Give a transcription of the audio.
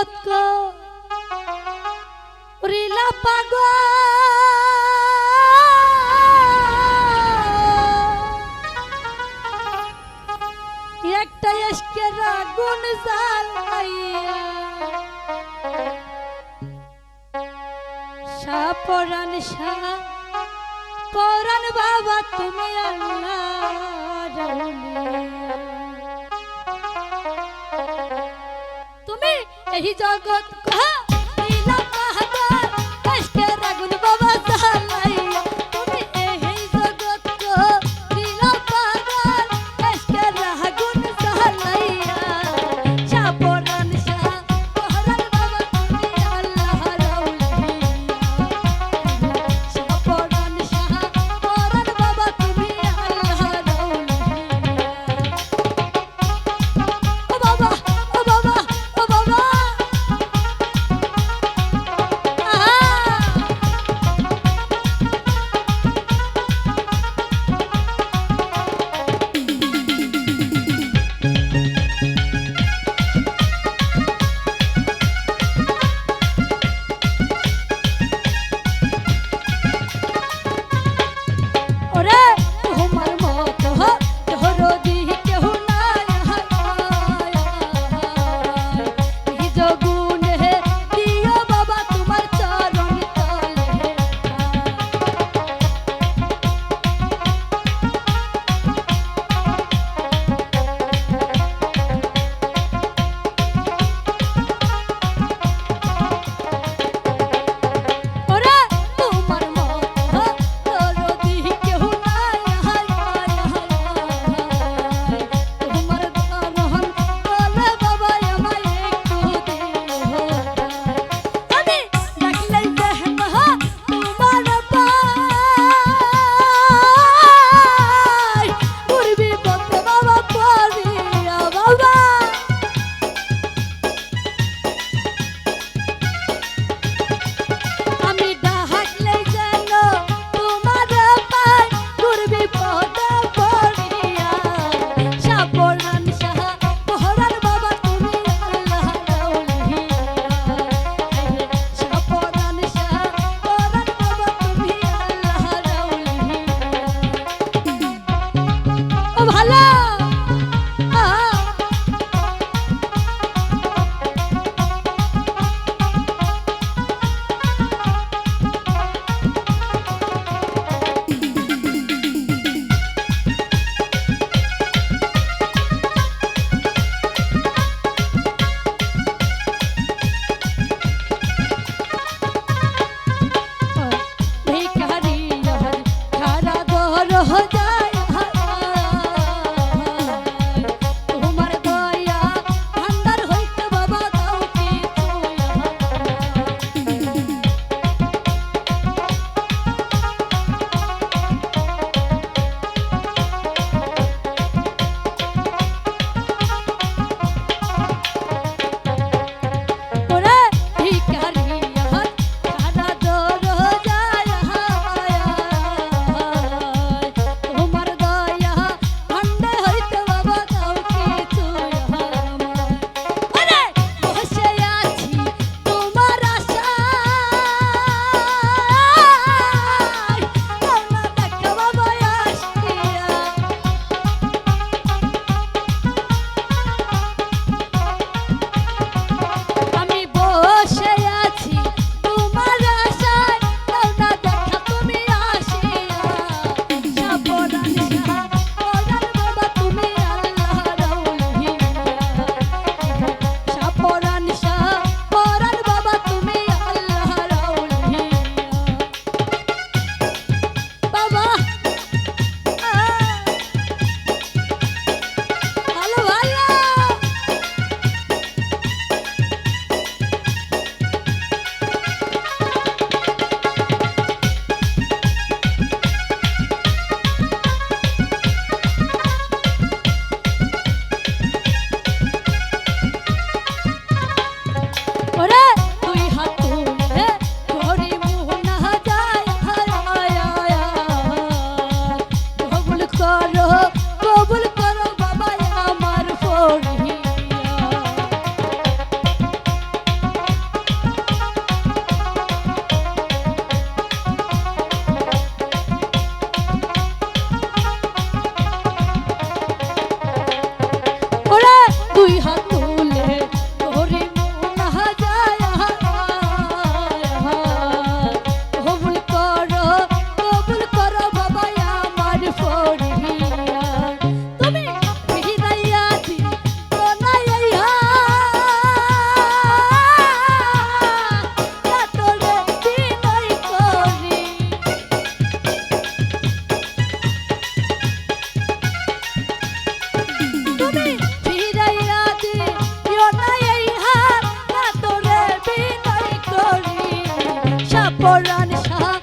যত রিলা পাগল। একটা এসকের আগুন জ্বালাইয়া। সাপরান সা পরান বাবা তুমি আল্লাহ এই জগৎ করো পরাণ শাহ